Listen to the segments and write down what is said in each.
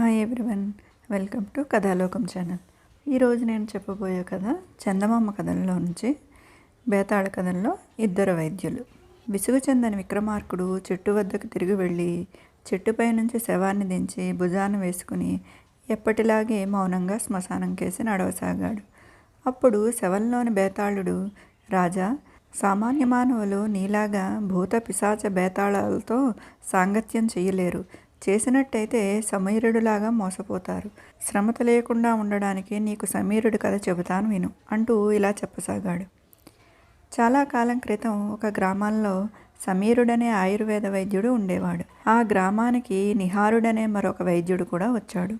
Hi everyone welcome to Kathalokam channel ఈరోజు నేను చెప్పబోయే కథ చందమామ కథల్లో నుంచి బేతాళ కథల్లో ఇద్దరు వైద్యులు. విసుగు చెందని విక్రమార్కుడు చెట్టు వద్దకు తిరిగి వెళ్ళి చెట్టుపై నుంచి శవాన్ని దించి భుజాన్ని వేసుకుని ఎప్పటిలాగే మౌనంగా శ్మశానం కేసి నడవసాగాడు. అప్పుడు శవంలోని బేతాళుడు రాజా సామాన్య మానవులు నీలాగా భూత పిశాచ బేతాళాలతో సాంగత్యం చేయలేరు చేసినట్టయితే సమీరుడిలాగా మోసపోతారు. శ్రమ తెలియకుండా ఉండడానికి నీకు సమీరుడి కథ చెబుతాను విను అంటూ ఇలా చెప్పసాగాడు. చాలా కాలం క్రితం ఒక గ్రామంలో సమీరుడనే ఆయుర్వేద వైద్యుడు ఉండేవాడు. ఆ గ్రామానికి నిహారుడనే మరొక వైద్యుడు కూడా వచ్చాడు.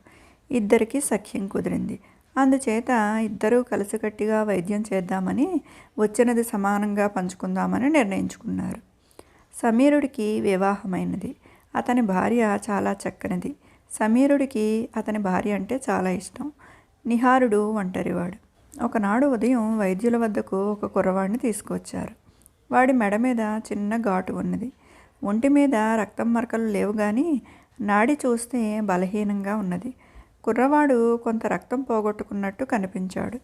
ఇద్దరికి సఖ్యం కుదిరింది. అందుచేత ఇద్దరూ కలిసికట్టిగా వైద్యం చేద్దామని వచ్చినది సమానంగా పంచుకుందామని నిర్ణయించుకున్నారు. సమీరుడికి వివాహమైనది. అతని భార్య చాలా చక్కనిది. సమీరుడికి అతని భార్య అంటే చాలా ఇష్టం. నిహారుడు ఒంటరివాడు. ఒకనాడు ఉదయం వైద్యుల వద్దకు ఒక కుర్రవాడిని తీసుకొచ్చారు వాడి మెడ మీద చిన్న ఘాటు ఉన్నది. ఒంటి మీద రక్తం మరకలు లేవు కానీ నాడి చూస్తే బలహీనంగా ఉన్నది. కుర్రవాడు కొంత రక్తం పోగొట్టుకున్నట్టు కనిపించాడు.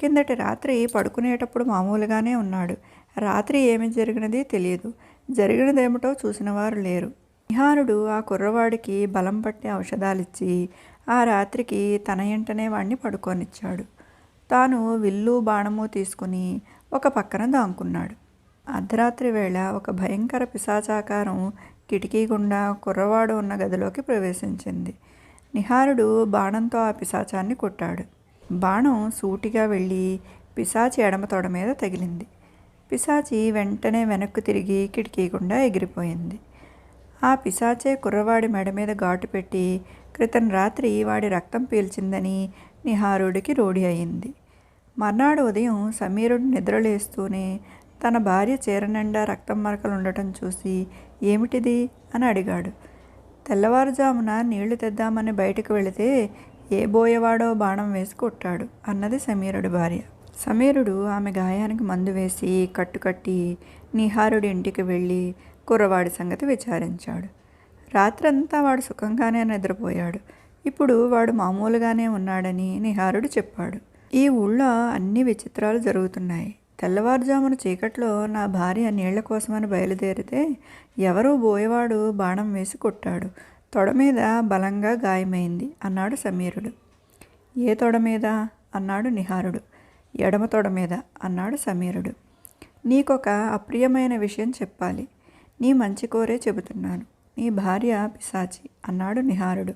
కిందటి రాత్రి పడుకునేటప్పుడు మామూలుగానే ఉన్నాడు. రాత్రి ఏమి జరిగినది తెలియదు. జరిగినదేమిటో చూసినవారు లేరు. నిహారుడు ఆ కుర్రవాడికి బలం పట్టి ఔషధాలిచ్చి ఆ రాత్రికి తన ఇంటనే వాడిని పడుకోనిచ్చాడు. తాను విల్లు బాణము తీసుకుని ఒక పక్కన దాంకున్నాడు. అర్ధరాత్రి వేళ ఒక భయంకర పిశాచాకారం కిటికీ గుండా కుర్రవాడు ఉన్న గదిలోకి ప్రవేశించింది. నిహారుడు బాణంతో ఆ పిశాచాన్ని కొట్టాడు. బాణం సూటిగా వెళ్ళి పిశాచి ఎడమ తొడ మీద తగిలింది. పిశాచి వెంటనే వెనక్కు తిరిగి కిటికీ గుండా ఎగిరిపోయింది. ఆ పిశాచే కుర్రవాడి మెడ మీద ఘాటు పెట్టి క్రితం రాత్రి వాడి రక్తం పీల్చిందని నిహారుడికి రూఢి అయింది. మర్నాడు ఉదయం సమీరుడు నిద్రలేస్తూనే తన భార్య చీరనిండా రక్తం మరకలు ఉండటం చూసి ఏమిటిది అని అడిగాడు. తెల్లవారుజామున నీళ్ళు తెద్దామని బయటకు వెళితే ఏ బోయవాడో బాణం వేసి కొట్టాడు అన్నది సమీరుడి భార్య. సమీరుడు ఆమె గాయానికి మందు వేసి కట్టుకట్టి నిహారుడి ఇంటికి వెళ్ళి కుర్రవాడి సంగతి విచారించాడు. రాత్రంతా వాడు సుఖంగానే నిద్రపోయాడు. ఇప్పుడు వాడు మామూలుగానే ఉన్నాడని నిహారుడు చెప్పాడు. ఈ ఊళ్ళో అన్ని విచిత్రాలు జరుగుతున్నాయి. తెల్లవారుజామున చీకట్లో నా భార్య నీళ్ళ కోసమని బయలుదేరితే ఎవరో బోయవాడు బాణం వేసి కొట్టాడు. తొడ మీద బలంగా గాయమైంది అన్నాడు సమీరుడు. ఏ తొడ మీద? అన్నాడు నిహారుడు. ఎడమ తొడ మీద అన్నాడు సమీరుడు. నీకొక అప్రియమైన విషయం చెప్పాలి. నీ మంచి కోరే చెబుతున్నాను. నీ భార్య పిశాచి అన్నాడు నిహారుడు.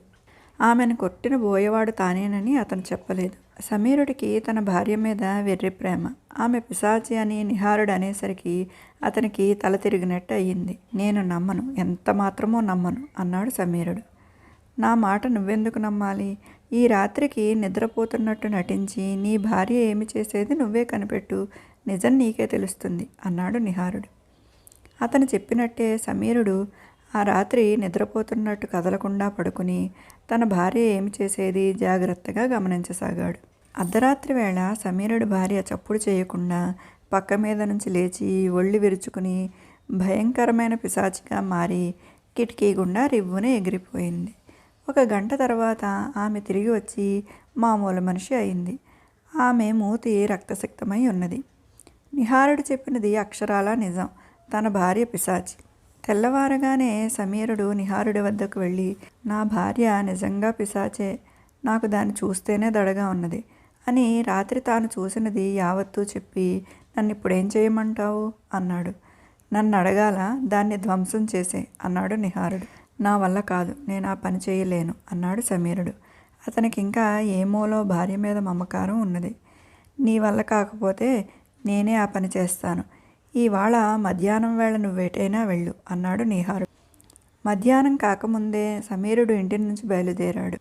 ఆమెను కొట్టిన బోయవాడు తానేనని అతను చెప్పలేదు. సమీరుడికి తన భార్య మీద వెర్రి ప్రేమ. ఆమె పిశాచి అని నిహారుడు అనేసరికి అతనికి తల తిరిగినట్టు అయ్యింది. నేను నమ్మను. ఎంత మాత్రమో నమ్మను అన్నాడు సమీరుడు. నా మాట నువ్వెందుకు నమ్మాలి? ఈ రాత్రికి నిద్రపోతున్నట్టు నటించి నీ భార్య ఏమి చేసేది నువ్వే కనిపెట్టు. నిజం నీకే తెలుస్తుంది అన్నాడు నిహారుడు. అతను చెప్పినట్టే సమీరుడు ఆ రాత్రి నిద్రపోతున్నట్టు కదలకుండా పడుకుని తన భార్య ఏమి చేసేది జాగ్రత్తగా గమనించసాగాడు. అర్ధరాత్రి వేళ సమీరుడి భార్య చప్పుడు చేయకుండా పక్క మీద నుంచి లేచి ఒళ్ళు విరుచుకుని భయంకరమైన పిశాచిగా మారి కిటికీ గుండా రివ్వున ఎగిరిపోయింది. ఒక గంట తర్వాత ఆమె తిరిగి వచ్చి మామూలు మనిషి అయింది. ఆమె మూతి రక్తసిక్తమై ఉన్నది. నిహారుడు చెప్పినది అక్షరాల నిజం. తన భార్య పిశాచి. తెల్లవారగానే సమీరుడు నిహారుడి వద్దకు వెళ్ళి నా భార్య నిజంగా పిశాచే నాకు దాన్ని చూస్తేనే దడగా ఉన్నది అని రాత్రి తాను చూసినది యావత్తూ చెప్పి నన్ను ఇప్పుడేం చేయమంటావు? అన్నాడు. నన్ను అడగాల దాన్ని ధ్వంసం చేసే అన్నాడు నిహారుడు. నా వల్ల కాదు నేను ఆ పని చేయలేను అన్నాడు సమీరుడు. అతనికి ఇంకా ఏమోలో భార్య మీద మమకారం ఉన్నది? నీ వల్ల కాకపోతే నేనే ఆ పని చేస్తాను. ఇవాళ మధ్యాహ్నం వేళ నువ్వేటైనా వెళ్ళు అన్నాడు నీహారు. మధ్యాహ్నం కాకముందే సమీరుడు ఇంటి నుంచి బయలుదేరాడు.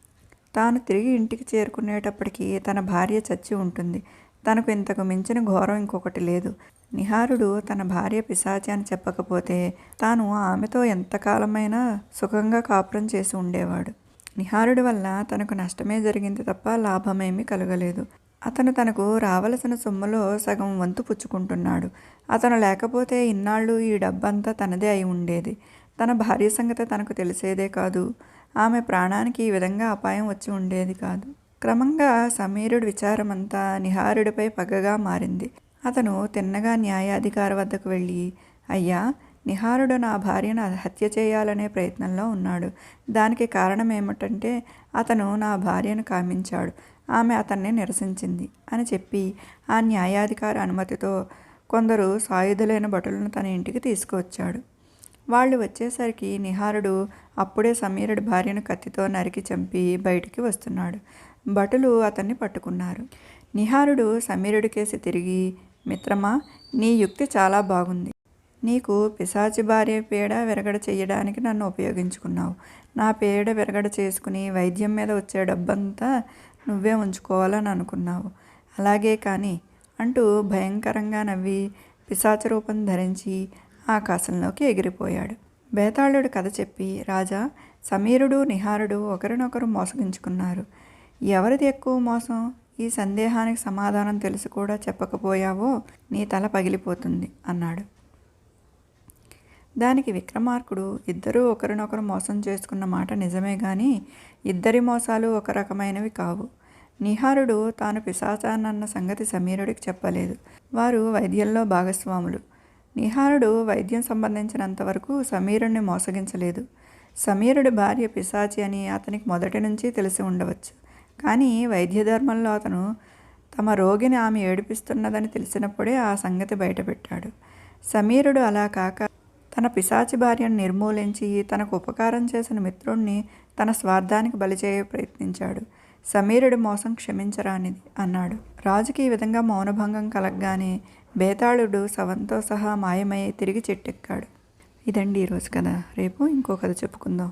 తాను తిరిగి ఇంటికి చేరుకునేటప్పటికి తన భార్య చచ్చి ఉంటుంది. తనకు ఇంతకు మించిన ఘోరం ఇంకొకటి లేదు. నిహారుడు తన భార్య పిశాచి అని చెప్పకపోతే తాను ఆమెతో ఎంతకాలమైనా సుఖంగా కాపురం చేసి ఉండేవాడు. నిహారుడి వల్ల తనకు నష్టమే జరిగింది తప్ప లాభమేమీ కలగలేదు. అతను తనకు రావలసిన సొమ్ములో సగం వంతు పుచ్చుకుంటున్నాడు. అతను లేకపోతే ఇన్నాళ్ళు ఈ డబ్బంతా తనదే అయి ఉండేది. తన భార్య సంగతి తనకు తెలిసేదే కాదు. ఆమె ప్రాణానికి ఈ విధంగా అపాయం వచ్చి ఉండేది కాదు. క్రమంగా సమీరుడి విచారమంతా నిహారుడిపై పగగా మారింది. అతను తిన్నగా న్యాయాధికారి వద్దకు వెళ్ళి అయ్యా నిహారుడు నా భార్యను హత్య చేయాలనే ప్రయత్నంలో ఉన్నాడు. దానికి కారణం ఏమిటంటే అతను నా భార్యను కామించాడు. ఆమె అతన్ని నిరసించింది అని చెప్పి ఆ న్యాయాధికారి అనుమతితో కొందరు సాయుధులైన భటులను తన ఇంటికి తీసుకువచ్చాడు. వాళ్ళు వచ్చేసరికి నిహారుడు అప్పుడే సమీరుడి భార్యను కత్తితో నరికి చంపి బయటికి వస్తున్నాడు. భటులు అతన్ని పట్టుకున్నారు. నిహారుడు సమీరుడి కేసి తిరిగి మిత్రమా నీ యుక్తి చాలా బాగుంది. నీకు పిశాచి భార్య పీడ విరగడ చేయడానికి నన్ను ఉపయోగించుకున్నావు. నా పీడ విరగడ చేసుకుని వైద్యం మీద వచ్చే డబ్బంతా నువ్వే ఉంచుకోవాలని అనుకున్నావు. అలాగే కానీ అంటూ భయంకరంగా నవ్వి పిశాచ రూపం ధరించి ఆకాశంలోకి ఎగిరిపోయాడు. బేతాళుడు కథ చెప్పి రాజా సమీరుడు నిహారుడు ఒకరినొకరు మోసగించుకున్నారు. ఎవరిది ఎక్కువ మోసం? ఈ సందేహానికి సమాధానం తెలిసి కూడా చెప్పకపోయావో నీ తల పగిలిపోతుంది అన్నాడు. దానికి విక్రమార్కుడు ఇద్దరూ ఒకరినొకరు మోసం చేసుకున్న మాట నిజమే కానీ ఇద్దరి మోసాలు ఒక రకమైనవి కావు. నిహారుడు తాను పిశాచానన్న సంగతి సమీరుడికి చెప్పలేదు. వారు వైద్యంలో భాగస్వాములు. నిహారుడు వైద్యం సంబంధించినంతవరకు సమీరుణ్ణి మోసగించలేదు. సమీరుడి భార్య పిశాచి అని అతనికి మొదటి నుంచి తెలిసి ఉండవచ్చు. కానీ వైద్య ధర్మంలో అతను తమ రోగిని ఆమె ఏడిపిస్తున్నదని తెలిసినప్పుడే ఆ సంగతి బయటపెట్టాడు. సమీరుడు అలా కాక తన పిశాచి భార్యను నిర్మూలించి తనకు ఉపకారం చేసిన మిత్రుణ్ణి తన స్వార్థానికి బలిచేయ ప్రయత్నించాడు. సమీరుడి మోసం క్షమించరానిది అన్నాడు. రాజుకి ఈ విధంగా మౌనభంగం కలగగానే బేతాళుడు శవంతో సహా మాయమై తిరిగి చెట్టెక్కాడు. ఇదండి ఈరోజు కదా రేపు ఇంకో కథ చెప్పుకుందాం.